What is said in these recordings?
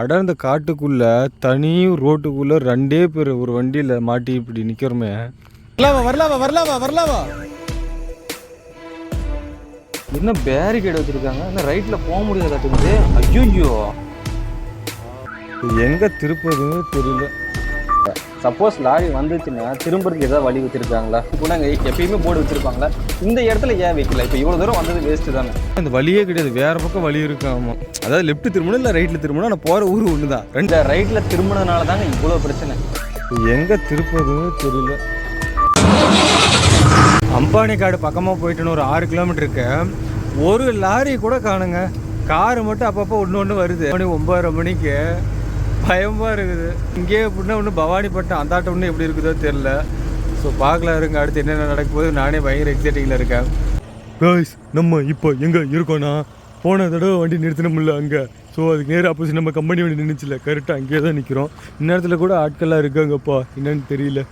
அடர்ந்த காட்டுக்குள்ள தனி ரோட்டுக்குள்ள ரெண்டே பேர் ஒரு வண்டியில மாட்டி இப்படி நிக்கிறோமே. வரலாவா வரலாவா வரலாவா வரலாவா? என்ன பேரிகேட் வச்சிருக்காங்க? என்ன ரைட்ல போக முடியாதாட்டுங்குது ஐயோ எங்க திருப்பதுன்னு தெரியல. சப்போஸ் லாரி வந்துச்சுன்னா திரும்புறதுக்கு ஏதாவது வழி வச்சிருக்காங்களா கூட அங்கே எப்பயுமே போர்டு வச்சிருப்பாங்களா இந்த இடத்துல ஏன் வைக்கல? இப்போ இவ்வளோ தூரம் வந்தது வேஸ்ட் தானே. அந்த வழியே கிடையாது. வேற பக்கம் வழி இருக்கு ஆமா. அதாவது லெஃப்ட் திரும்பணும் இல்லை ரைட்ல திரும்பணும் நான் போற ஊர் ஒண்ணுதான். ரெண்டு இந்த ரைட்ல திரும்பினதுனால தாங்க இவ்வளோ பிரச்சனை. எங்க திருப்பதுன்னு தெரியல. அம்பானி காடு பக்கமாக போயிட்டுன்னு ஒரு ஆறு கிலோமீட்டர் இருக்கு. ஒரு லாரி கூட காணுங்க. காரு மட்டும் அப்பப்போ ஒன்று ஒன்று வருது. மணி ஒன்பதரை மணிக்கு பயமாக இருக்குது. இங்கே எப்படின்னா ஒன்று பவானிப்பட்டினம் அந்தாட்டம் ஒன்று எப்படி இருக்குதோ தெரில ஸோ பார்க்கலாம் இருங்க அடுத்து என்னென்ன நடக்க நானே பயங்கர எக்ஸைட்டிங்கில் இருக்கேன். காய்ஸ் நம்ம இப்போ எங்கே இருக்கோன்னா போன தடவை வண்டி நிறுத்தினோம்ல அங்கே. ஸோ அதுக்கு நேராக ஆப்போசிட் நம்ம கம்பெனி வண்டி நின்றுச்சுல கரெக்டாக அங்கேயே தான் நிற்கிறோம் இந்நேரத்தில் கூட ஆட்கள்லாம் இருக்காங்கப்பா. என்னன்னு தெரியல.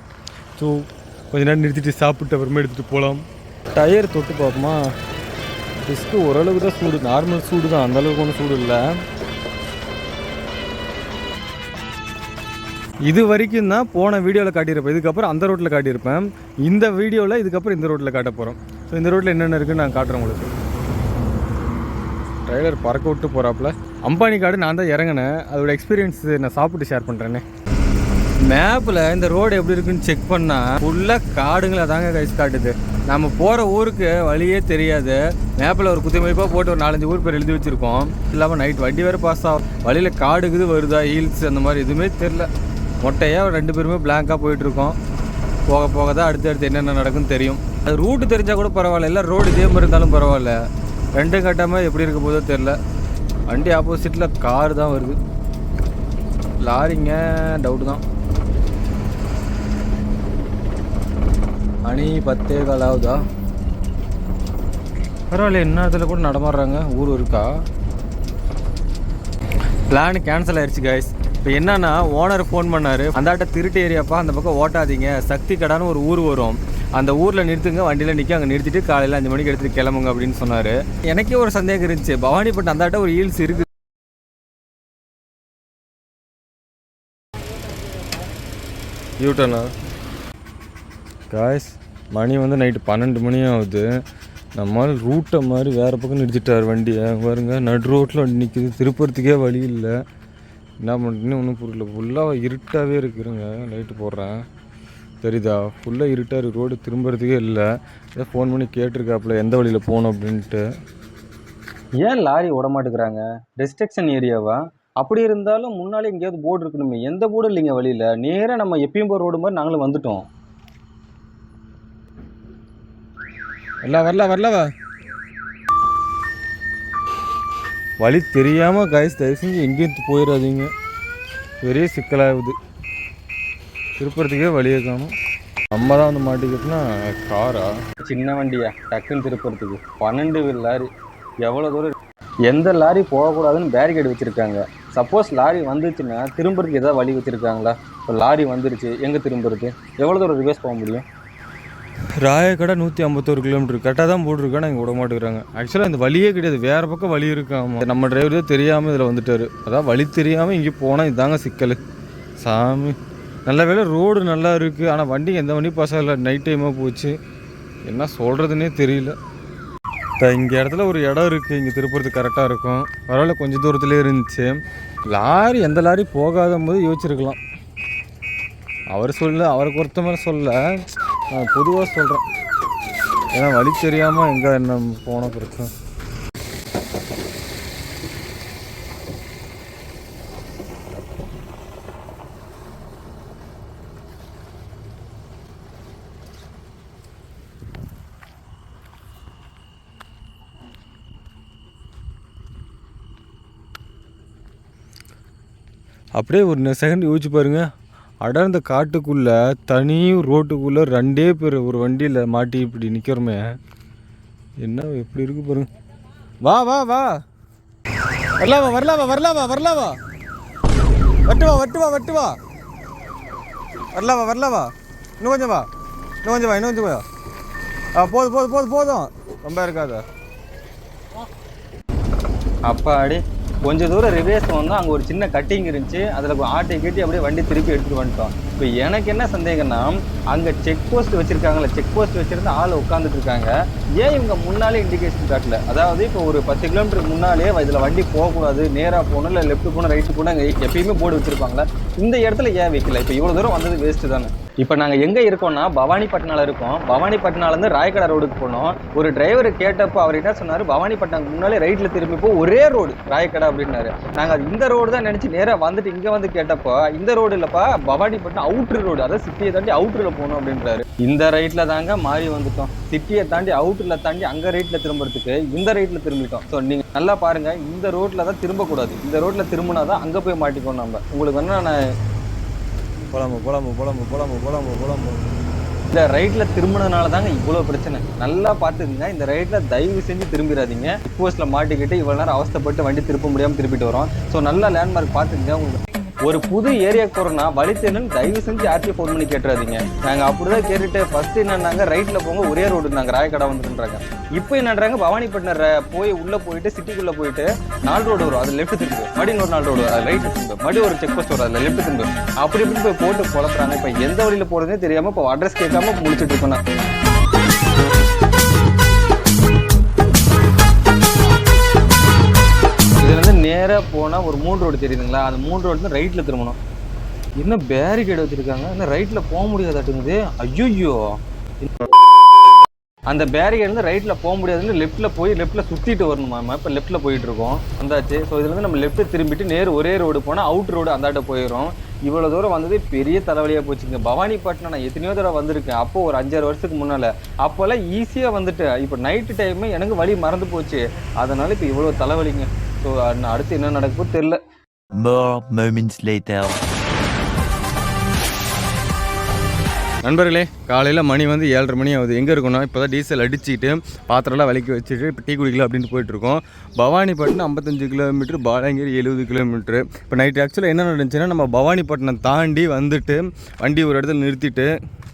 ஸோ கொஞ்ச நேரம் நிறுத்திட்டு சாப்பிட்டு அப்புறமா எடுத்துகிட்டு போகலாம் டயர் தொட்டு பார்ப்போமா? டிஸ்க்கு ஓரளவுக்கு தான் சூடு. நார்மல் சூடு தான். அந்த அளவுக்கு ஒன்றும் சூடு இல்லை. இது வரைக்கும் தான் போன வீடியோவில் காட்டியிருப்பேன். இதுக்கப்புறம் அந்த ரோட்டில் காட்டியிருப்பேன். இந்த வீடியோவில் இதுக்கப்புறம் இந்த ரோட்டில் காட்ட போகிறோம் ஸோ இந்த ரோட்டில் என்னென்ன இருக்குன்னு நான் காட்டுறேன் உங்களுக்கு. ட்ரைலர் பறக்க விட்டு போகிறாப்புல அம்பானி காடு நான் தான் இறங்கினேன். அதோட எக்ஸ்பீரியன்ஸ் நான் சாப்பிட்டு ஷேர் பண்ணுறேனே மேப்பில் இந்த ரோடு எப்படி இருக்குன்னு செக் பண்ணால் ஃபுல்லாக காடுங்களை தாங்க கைஸ் காட்டுது. நம்ம போகிற ஊருக்கு வழியே தெரியாது. மேப்பில் ஒரு குத்துமதிப்பாக போட்டு ஒரு நாலஞ்சு ஊர் பேர் எழுதி வச்சுருக்கோம். இல்லாமல் நைட் வண்டி வேறு பாஸ் ஆகும் வழியில் காடுக்குது வருதா ஹீல்ஸ் அந்த மாதிரி எதுவுமே தெரில மொட்டையாக ரெண்டு பேருமே பிளாங்காக போயிட்டுருக்கோம். போக போக தான் அடுத்து அடுத்து என்னென்ன நடக்குன்னு தெரியும். அது ரூட்டு தெரிஞ்சால் கூட பரவாயில்ல. இல்லை ரோடு இதே மாதிரி இருந்தாலும் பரவாயில்ல. ரெண்டும் கட்டாமல் எப்படி இருக்க போதோ தெரில வண்டி ஆப்போசிட்டில் கார் தான் வருது. லாரிங்க டவுட்டு தான். மணி பத்தே கால் ஆகுதா? பரவாயில்ல இடத்துல கூட நடமாடுறாங்க. ஊர் இருக்கா? பிளான் கேன்சல் ஆயிடுச்சு கைஸ் இப்போ என்னன்னா ஓனர் ஃபோன் பண்ணாரு. அந்தாட்ட திருட்டு ஏரியாப்பா அந்த பக்கம் ஓட்டாதீங்க. சக்தி கடான்னு ஒரு ஊர் வரும். அந்த ஊரில் நிறுத்துங்க வண்டியில் நிற்க அங்கே நிறுத்திட்டு காலையில் அஞ்சு மணிக்கு எடுத்துகிட்டு கிளம்புங்க அப்படின்னு சொன்னார். எனக்கே ஒரு சந்தேகம் இருந்துச்சு. பவானிப்பட்டு அந்தாட்ட ஒரு ஹீல்ஸ் இருக்கு யூட்டனா காய்ஸ் மணி வந்து நைட்டு பன்னெண்டு மணி ஆகுது. நம்மால் ரூட்டை மாதிரி வேறு பக்கம் நிறுத்திட்டார் வண்டியை. பாருங்க நடு ரோட்டில் வண்டி நிற்கிது திருப்பறத்துக்கே வழி இல்லை. என்ன பண்ணுறதுன்னு ஒன்றும் புரியல. ஃபுல்லாக இருட்டாகவே இருக்குதுங்க லைட்டு போடுறேன். தெரியுதா? ஃபுல்லாக இருட்டாக இருக்கு. ரோடு திரும்புறதுக்கே இல்லை. ஏதோ ஃபோன் பண்ணி கேட்டிருக்காப்புல எந்த வழியில் போகணும் அப்படின்ட்டு. ஏன் லாரி விட மாட்டேங்கிறாங்க? ரெஸ்ட்ரிக்ஷன் ஏரியாவா அப்படி இருந்தாலும் முன்னாலே எங்கேயாவது போர்டு இருக்கணுமே. எந்த போர்டும் இல்லைங்க வழியில்? நேராக நம்ம எப்பயும் போகிற ரோடு மாதிரி நாங்களும் வந்துட்டோம். வரல வரல வரலவா? வழி தெரியாமல் காய்ஸ் தயவு செஞ்சு எங்கேயும் போயிடாதீங்க. பெரிய சிக்கலாகுது. திருப்பறதுக்கே வழியை காணும். நம்ம தான் வந்து மாட்டிக்கிட்டோம்னா காரா? சின்ன வண்டியா? டக்குன்னு திருப்புறத்துக்கு பன்னெண்டு லாரி. எவ்வளோ தூரம்? எந்த லாரி போகக்கூடாதுன்னு பேரிகேட் வச்சுருக்காங்க. சப்போஸ் லாரி வந்துச்சுன்னா திரும்புறதுக்கு ஏதாவது வழி வச்சுருக்காங்களா? இப்போ லாரி வந்துருச்சு. எங்கே திரும்புறது? எவ்வளோ தூரம் ரிவர்ஸ் போக முடியும்? ராயக்கடை நூற்றி ஐம்பத்தோரு கிலோமீட்டர் கரெக்டாக தான் போட்டிருக்காங்க இங்கே விட மாட்டேங்கிறாங்க. ஆக்சுவலாக இந்த வழியே கிடையாது. வேறு பக்கம் வழி இருக்காமா நம்ம டிரைவர் தான் தெரியாமல் இதில் வந்துட்டார். அதான் வழி தெரியாமல் இங்கே போனால் இதாங்க சிக்கல். சாமி. நல்ல வேளை ரோடு நல்லா இருக்குது ஆனால் வண்டி எந்த வண்டி பாஸ் ஆகல. நைட் டைமாக போச்சு. என்ன சொல்கிறதுனே தெரியல. இங்கே இடத்துல ஒரு இடம் இருக்குது இங்கே திருப்பூரத்துக்கு கரெக்டாக இருக்கும். பரவாயில்ல கொஞ்சம் தூரத்துலேயே இருந்துச்சு. லாரி எந்த லாரி போகாத போது யோசிச்சிருக்கலாம். அவர் சொல்ல அவருக்கு ஒருத்த சொல்ல நான் பொதுவாக சொல்கிறேன் ஏன்னா வழி தெரியாமல் எங்கே என்ன போன பிரச்சனை? அப்படியே ஒரு செகண்ட் யோசிச்சு பாருங்கள் அடர்ந்த காட்டுக்குள்ளே தனி ரோட்டுக்குள்ளே ரெண்டே பேர் ஒரு வண்டியில் மாட்டி இப்படி நிற்கிறோமே என்ன எப்படி இருக்கு பாருங்க. வா வா வா. வரலாவா வரலாவா வரலாவா வரலாவா வட்டு வா வட்டு வா வட்டு வா. வரலாவா வரலாவா இன்னும் கொஞ்சம் வா. இன்னும் கொஞ்சம் வா இன்னும் கொஞ்சம் வா. ஆ போதும் போதும் போதும் போதும். ரொம்ப இருக்காது. அப்பா அடி. கொஞ்சம் தூரம் ரிவேஸ் வந்தோம் அங்கே ஒரு சின்ன கட்டிங் இருந்துச்சு. அதில் ஆட்டை கட்டி அப்படியே வண்டி திருப்பி எடுத்துகிட்டு வந்துட்டோம். இப்போ எனக்கு என்ன சந்தேகம்னா அங்கே செக் போஸ்ட் வச்சுருக்காங்களே செக் போஸ்ட் வச்சுருந்து ஆள் உட்காந்துட்டு இருக்காங்க. ஏன் இவங்க முன்னாலே இண்டிகேஷன் காட்டல? அதாவது இப்போ ஒரு பத்து கிலோமீட்டர் முன்னாலே இதில் வண்டி போகக்கூடாது நேராக போகணும் இல்லை லெஃப்ட் போகணும் ரைட்டு போகணும் அங்கே எப்பயுமே போர்டு வச்சுருப்பாங்களா இந்த இடத்துல ஏன் வைக்கல? இப்போ இவ்வளோ தூரம் வந்தது வேஸ்ட்டு தானே. இப்போ நாங்கள் எங்கே இருக்கோம்னா பவானிப்பட்டினால இருக்கோம். பவானிப்பட்டினாலேருந்து ராயக்கடை ரோடுக்கு போனோம். ஒரு டிரைவர் கேட்டப்போ அவர் என்ன சொன்னார்? பவானிப்பட்டினம் முன்னாலே ரைட்டில் திரும்பி போ ஒரே ரோடு ராயக்கடை அப்படின்னாரு. நாங்கள் அது இந்த ரோடு தான் நினச்சி நேராக வந்துட்டு இங்கே வந்து கேட்டப்போ இந்த ரோடு இல்லைப்பா பவானிப்பட்டினம் அவுட்ரு ரோடு அதாவது சிட்டியை தாண்டி அவுட்டரில் போகணும் அப்படின்றாரு. இந்த ரைட்டில் தாங்க மாறி வந்துட்டோம். சிட்டியை தாண்டி அவுட்டரில் தாண்டி அங்கே ரைட்டில் திரும்புறதுக்கு இந்த ரைட்டில் திரும்பிட்டோம். ஸோ நீங்கள் நல்லா பாருங்கள் இந்த ரோட்டில் தான் திரும்பக்கூடாது. இந்த ரோட்டில் திரும்பினா தான் அங்கே போய் மாட்டிக்கோம் நம்ம உங்களுக்கு வேணா நான் போலாமோ போலாமோ போலாமோ போலாமோ போலாமோ போலாமோ இந்த ரைட்ல திரும்பினதுனால தாங்க இவ்வளோ பிரச்சனை. நல்லா பார்த்துக்குங்க இந்த ரைட்ல தயவு செஞ்சு திரும்பிடாதீங்க. போஸ்ட்ல மாட்டிக்கிட்டு இவ்வளோ நேரம் அவஸ்தைப்பட்டு வண்டி திருப்ப முடியாமல் திருப்பிட்டு வரோம். ஸோ நல்லா லேண்ட்மார்க் பார்த்துக்குங்க உங்களுக்கு ஒரு புது ஏரியாக்கு போகிறோன்னா வழி தெரியலன்னு தயவு செஞ்சு யார்ட்டையும் ஃபோன் பண்ணி கேட்டுறாதீங்க. நாங்கள் அப்படிதான் கேட்டுட்டு ஃபர்ஸ்ட் என்னன்னாங்க ரைட்ல போங்க ஒரே ரோடு நாங்கள் ராயக்கடை வந்துருன்றாங்க இப்போ என்னன்றாங்க பவானிப்பட்டினர் ர- போய் உள்ள போயிட்டு சிட்டிக்குள்ள போயிட்டு நாலு ரோடு வரும். அது லெஃப்ட் திரும்பு. மறுபடியும் இன்னொரு நாலு ரோடு அது ரைட் திரும்பு. மறுபடியும் ஒரு செக் போஸ்ட் வரும். அதில் லெஃப்ட் திரும்பு. அப்படி இப்படி போய் போட்டு குழப்புறாங்க. இப்போ எந்த வழியில் போகிறதுனே தெரியாமல் இப்போ அட்ரஸ் கேட்காம முடிச்சுட்டு இருக்கோம் நான். போனால் ஒரு மூணு ரோடு தெரியுதுங்களா? அந்த மூணு ரோடு ரைட்டில் திரும்பணும். என்ன பேரிகேட் வச்சிருக்காங்க? என்ன ரைட்டில் போக முடியாதாட்டுங்குது. ஐயோ அந்த பேரிகேட் வந்து போக முடியாதுன்னு லெஃப்ட்டில் போய் லெஃப்ட்டில் சுற்றிட்டு வரணுமா? இப்போ லெஃப்ட்டில் போயிட்டுருக்கோம் வந்தாச்சு. ஸோ இதுலேருந்து நம்ம லெஃப்ட் திரும்பிட்டு நேர் ஒரே ரோடு போனால் அவுட் ரோடு அந்தாட்ட போயிடும் இவ்வளோ தூரம் வந்தது பெரிய தலைவலியாக போச்சுங்க. பவானிப்பட்டினம் நான் எத்தனையோ தடவை வந்திருக்கேன். அப்போ ஒரு அஞ்சாறு வருஷத்துக்கு முன்னால். அப்போல்லாம் ஈஸியாக வந்துட்டு இப்போ நைட்டு டைம் எனக்கு வழி மறந்து போச்சு. அதனால் இப்போ இவ்வளோ தலைவலிங்க. ஸோ அடுத்து என்ன நடக்குமோ தெரியல. More moments later. நண்பர்களே காலையில் மணி வந்து ஏழரை மணி ஆகுது. எங்கே இருக்கணும் இப்போ தான் டீசல் அடிச்சுட்டு பாத்திரம்லாம் விலைக்கு வச்சுட்டு இப்போ டீ குடிக்கலாம் அப்படின்ட்டு போயிட்டுருக்கோம். பவானிப்பட்டினம் ஐம்பத்தஞ்சு கிலோமீட்டர் பாலாங்கீர் எழுபது கிலோமீட்டர் இப்போ நைட் ஆக்சுவலாக என்ன நடந்துச்சுன்னா நம்ம பவானிப்பட்டினம் தாண்டி வந்துட்டு வண்டி ஒரு இடத்துல நிறுத்திட்டு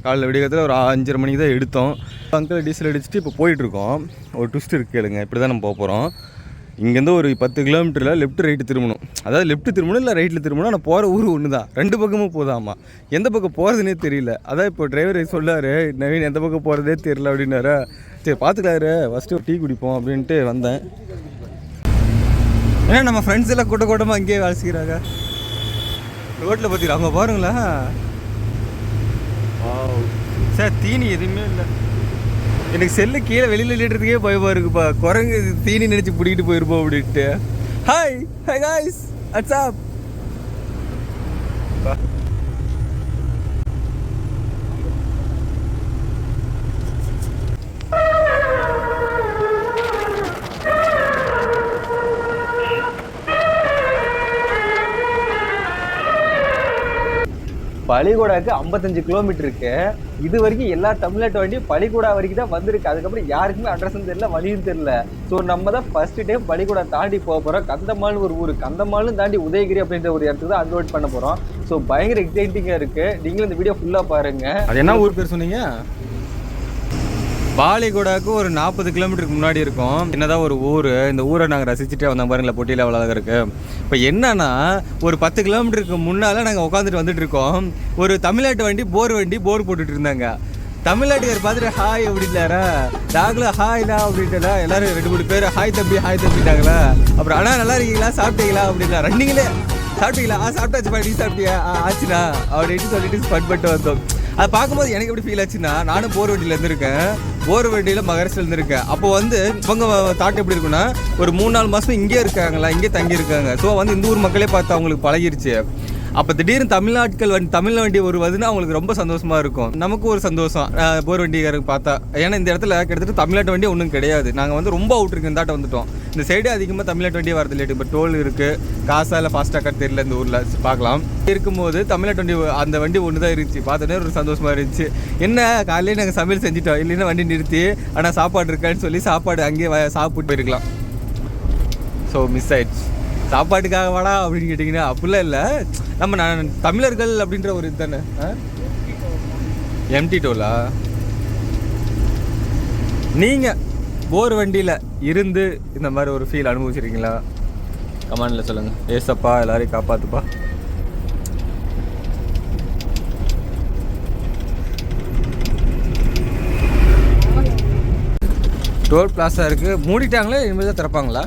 காலைல விடியத்தில் ஒரு அஞ்சரை மணிக்கு தான் எடுத்தோம். அங்கிள் டீசல் அடிச்சுட்டு இப்போ போயிட்டுருக்கோம். ஒரு ட்விஸ்ட் இருக்கு கேளுங்க இப்படி தான் நம்ம போக போகிறோம் இங்கேருந்து ஒரு பத்து கிலோமீட்டரில் லெஃப்ட் ரைட்டு திரும்பணும். அதாவது லெஃப்ட் திரும்பணும் இல்லை ரைட்டில் திரும்பணும் ஆனால் போகிற ஊர் ஒன்று தான் ரெண்டு பக்கமும் போதாமா? எந்த பக்கம் போகிறதுனே தெரியல. அதான் இப்போ டிரைவர் சொல்லாரு நவீன் எந்த பக்கம் போகிறதே தெரியல அப்படின்னாரா. சரி பார்த்துக்கலாரு ஃபஸ்ட்டு டீ குடிப்போம் அப்படின்ட்டு வந்தேன். ஏன்னா நம்ம ஃப்ரெண்ட்ஸ் எல்லாம் கூட்ட கூட்டமாக அங்கேயே வேலை செய்கிறாங்க ரோட்டில் பார்த்துக்கலாம் அவங்க பாருங்களேன். சார் தீனி எதுவுமே இல்லை. எனக்கு செல்லு கீழே வெளியில் இல்லைன்றதுக்கே பயமாக இருக்குப்பா. குரங்கு தீனி நினச்சி பிடிக்கிட்டு போயிருப்போம் அப்படின்ட்டு. Hi hi guys what's up பளிகூடாக்கு ஐம்பத்தஞ்சு கிலோமீட்டர் இருக்கு. இது வரைக்கும் எல்லா தமிழ்நாட்டு வண்டியும் பளிகூடா வரைக்கும் தான் வந்திருக்கு. அதுக்கப்புறம் யாருக்குமே அட்ரஸும் தெரியல வழியும் தெரியல. ஸோ நம்ம தான் ஃபர்ஸ்ட் டைம் பளிகூடா தாண்டி போக போகிறோம் கந்தமால்னு ஒரு ஊர். கந்தமாலும் தாண்டி உதயகிரி அப்படின்ற ஒரு இடத்துக்கு தான் அன்லோட் பண்ண போகிறோம் ஸோ பயங்கர எக்ஸைட்டிங்காக இருக்குது நீங்களும் இந்த வீடியோ ஃபுல்லாக பாருங்கள் அது என்ன ஊர் பேர் சொன்னீங்க? பாலிகோடாக்கு ஒரு நாற்பது கிலோமீட்டருக்கு முன்னாடி இருக்கும். என்னதான் ஒரு ஊர். இந்த ஊரை நாங்கள் ரசிச்சுட்டே வந்தோம் பாருங்களா போட்டியில் அவ்வளோ அழகாக இருக்குது இப்போ என்னன்னா ஒரு பத்து கிலோமீட்டருக்கு முன்னால் நாங்கள் உட்காந்துட்டு வந்துட்டு இருக்கோம். ஒரு தமிழ்நாட்டு வண்டி போர் வண்டி போர் போட்டுட்டு இருந்தாங்க. தமிழ்நாட்டுக்கார் பார்த்துட்டு ஹாய் அப்படின்னாரா நாங்களும் ஹாய்லா அப்படின்ட்டுல எல்லாரும் ரெண்டு மூணு பேர் ஹாய் தம்பி ஹாய் தம்பிட்டாங்களா? அப்புறம் அண்ணா நல்லா இருக்கீங்களா? சாப்பிட்டீங்களா? அப்படின்னா ரன்னிங்களே சாப்பிட்டீங்களா? ஆ சாப்பிட்டாச்சுப்பா நீ சாப்பிட்டியா? ஆ ஆச்சுண்ணா அப்படின்னு சொல்லிட்டு ஸ்பட் பண்ணிட்டு வந்தோம். அதை பார்க்கும்போது எனக்கு எப்படி ஃபீல் ஆச்சுன்னா நானும் போர் வண்டியில் இருந்திருக்கேன். போர் வண்டியில் மகரசில் இருந்திருக்கேன் அப்போ வந்து இவங்க தாட் எப்படி இருக்குன்னா ஒரு மூணு நாலு மாதம் இங்கே இருக்காங்களா இங்கே தங்கியிருக்காங்க. ஸோ வந்து இந்த ஊர் மக்களே பார்த்து அவங்களுக்கு பழகிருச்சு. அப்போ திடீர்னு தமிழ்நாட்கள் வண்டி தமிழ் வண்டி ஒரு வருதுன்னா அவங்களுக்கு ரொம்ப சந்தோஷமா இருக்கும். நமக்கு ஒரு சந்தோஷம். போர் வண்டிக்காரருக்கு பார்த்தா. ஏன்னா இந்த இடத்துல கிட்டத்தட்ட தமிழ்நாட்டு வண்டி ஒன்றும் கிடையாது. நாங்கள் வந்து ரொம்ப அவுட்ருக்கு இந்த வந்துட்டோம். இந்த சைடு அதிகமாக தமிழ்நாட்டு வண்டியே வரது லேட்டு இப்போ டோல் இருக்குது காசா இல்லை ஃபாஸ்டாக தெரியல இந்த ஊரில். பார்க்கலாம். இருக்கும்போது தமிழ்நாட்டு வண்டி அந்த வண்டி ஒன்று தான் இருந்துச்சு பார்த்தோன்னே ஒரு சந்தோஷமா இருந்துச்சு. என்ன காலையிலே நாங்கள் சமையல் செஞ்சுட்டோம். இல்லைன்னா வண்டி நிறுத்தி ஆனால் சாப்பாடு இருக்கான்னு சொல்லி சாப்பாடு அங்கேயே சாப்பிட்டு போயிருக்கலாம். ஸோ மிஸ் ஆயிடுச்சு. சாப்பாட்டுக்காக வாடா அப்படின்னு கேட்டிங்கன்னா அப்படிலாம் இல்லை. நம்ம நான் தமிழர்கள் அப்படின்ற ஒரு இது தானே? எம்டி டோலா நீங்கள் போர் வண்டியில் இருந்து இந்த மாதிரி ஒரு ஃபீல் அனுபவிச்சிருக்கீங்களா? கமாண்டில் சொல்லுங்கள் ஏசப்பா எல்லாரையும் காப்பாற்றுப்பா டோல் பிளாஸா இருக்குது மூடிட்டாங்களே இனிமேல் தான் திறப்பாங்களா?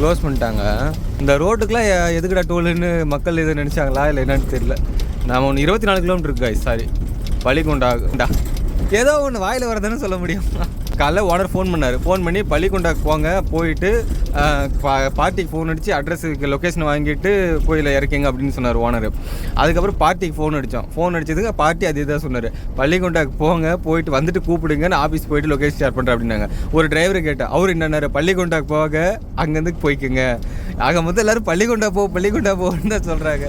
க்ளோஸ் பண்ணிட்டாங்க. இந்த ரோட்டுக்கெலாம் எ- எதுக்குடா டோலுன்னு மக்கள் எதுவும் நினச்சாங்களா இல்லை என்னன்னு தெரியல. நாம் ஒன்று இருபத்தி நாலு கிலோமீட்டருக்கு இருக்கு guys, சாரி பள்ளிக்கொண்டா ஏதோ ஒன்று வாயில் வரதுன்னு சொல்ல முடியும்? காலைல ஓனர் ஃபோன் பண்ணார். ஃபோன் பண்ணி பள்ளிக்கொண்டாக்கு போங்க போயிட்டு பா- பார்ட்டிக்கு ஃபோன் அடித்து அட்ரஸுக்கு லொக்கேஷன் வாங்கிட்டு கோயிலில் இறக்கிங்க அப்படின்னு சொன்னார் ஓனர். அதுக்கப்புறம் பார்ட்டிக்கு ஃபோன் அடித்தோம் ஃபோன் அடித்ததுக்கு பார்ட்டி அதே தான் சொன்னார். பள்ளிக்கொண்டாக்கு போங்க போயிட்டு வந்துட்டு கூப்பிடுங்கன்னு ஆஃபீஸ் போயிட்டு லொக்கேஷன் ஷேர் பண்ணுறேன் அப்படின்னாங்க. ஒரு டிரைவர் கேட்டேன் அவர் என்னன்னாரு பள்ளிக்கொண்டாக்கு போக அங்கேருந்து போய்க்குங்க. ஆக மொத்தம் எல்லோரும் பள்ளிக்கொண்டா போ பள்ளிக்கொண்டா போன்னு தான் சொல்கிறாங்க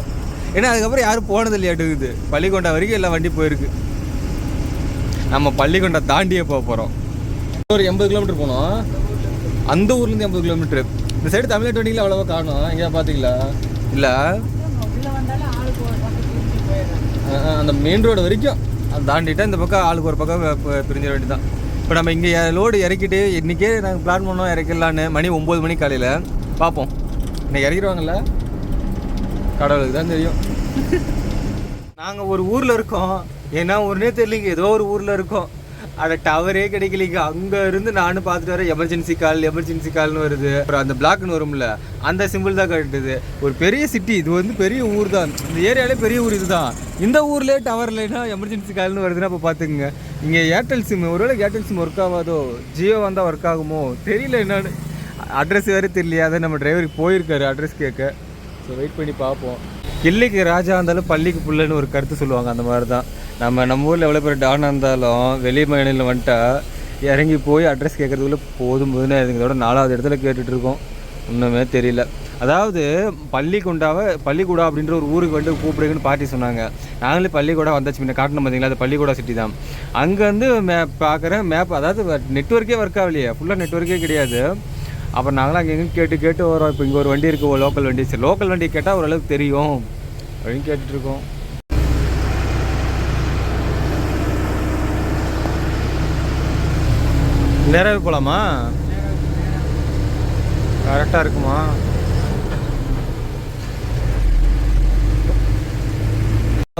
ஏன்னா அதுக்கப்புறம் யாரும் போனது இல்லையாட்டுக்குது பள்ளிக்கொண்டா வரைக்கும் எல்லா வண்டி போயிருக்கு. நம்ம பள்ளிக்கொண்டா தாண்டியே போக போகிறோம் ஒரு எண்பது கிலோமீட்டர் போனோம். அந்த ஊர்லேருந்து எண்பது கிலோமீட்டர். இந்த சைடு தமிழ்நாட்டு வண்டியில் அவ்வளோவா காணும். எங்கேயா பார்த்தீங்களா இல்லை. அந்த மெயின் ரோடு வரைக்கும். அது தாண்டிட்டா இந்த பக்கம் ஆளுக்கு ஒரு பக்கம் பிரிஞ்சிட வேண்டியதான் இப்போ நம்ம இங்கே லோடு இறக்கிட்டு இன்றைக்கே நாங்கள் பிளான் பண்ணோம் இறக்கிடலான்னு. மணி ஒம்பது மணி காலையில். பார்ப்போம் இன்னைக்கு இறக்கிடுவாங்கல்ல? கடவுளுக்கு தான் தெரியும். நாங்கள் ஒரு ஊரில் இருக்கோம். ஏன்னா ஒன்றே தெரியலிங்க. ஏதோ ஒரு ஊரில் இருக்கோம். அட டவரே கிடைக்கலீங்க அங்க இருந்து நானும் பார்த்துட்டு வரேன் எமர்ஜென்சி கால் எமர்ஜென்சி கால்னு வருது. அப்புறம் அந்த பிளாக்னு வரும்ல அந்த சிம்பிள் தான் கட்டுது. ஒரு பெரிய சிட்டி இது வந்து பெரிய ஊர் தான். இந்த ஏரியாலே பெரிய ஊர் இதுதான். இந்த ஊர்லேயே டவர் இல்லைன்னா எமர்ஜென்சி கால்னு வருதுன்னா அப்போ பார்த்துக்குங்க. இங்கே ஏர்டெல் சிம் ஒருவேளை ஏர்டெல் சிம் ஒர்க் ஆகாதோ ஜியோ வந்தால் ஒர்க் ஆகுமோ தெரியல என்னன்னு. அட்ரஸ் வேறு தெரியலையா அதை நம்ம டிரைவருக்கு போயிருக்காரு அட்ரஸ் கேட்க. ஸோ வெயிட் பண்ணி பார்ப்போம். கிள்ளிக்கு ராஜா இருந்தாலும் பள்ளிக்கு புள்ளன்னு ஒரு கருத்து சொல்லுவாங்க அந்த மாதிரி தான் நம்ம நம்ம ஊரில் எவ்வளோ பேர் டானாக இருந்தாலும் வெளி மாநிலம் வந்துட்டா இறங்கி போய் அட்ரஸ் கேட்குறதுக்குள்ளே போதும் போதுன்னு இதோட நாலாவது இடத்துல கேட்டுட்ருக்கோம் ஒன்றுமே தெரியல. அதாவது பள்ளிக்குண்டாவை பள்ளிக்கூடா அப்படின்ற ஒரு ஊருக்கு வந்து கூப்பிடுங்கன்னு பாட்டி சொன்னாங்க. நாங்களே பள்ளிக்கூடா வந்தாச்சு முன்ன காட்டணும் பார்த்தீங்களா அது பள்ளிக்கூடா சிட்டி தான். அங்கேருந்து மேப் பார்க்குறேன் மேப் அதாவது நெட்ஒர்க்கே ஒர்க் ஆகலையே. ஃபுல்லாக நெட்ஒர்க்கே கிடையாது. அப்புறம் நாங்களும் அங்கே எங்கேயும் கேட்டு கேட்டு வரோம் இப்போ இங்கே ஒரு வண்டி இருக்குது லோக்கல் வண்டி. சரி லோக்கல் வண்டி கேட்டால் ஓரளவுக்கு தெரியும் அப்படின்னு கேட்டுட்டு நேராகவே போகலாமா கரெக்டாக இருக்குமா?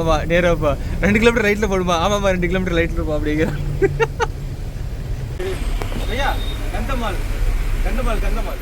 ஆமாம் நேராப்பா ரெண்டு கிலோமீட்டர் ரைட்டில் போடுமா ஆமாம்மா ரெண்டு கிலோமீட்டர் ரைட்டில் இருப்பா அப்படிங்கிற. ஐயா கந்தமால். கந்தமால் கந்தமால்.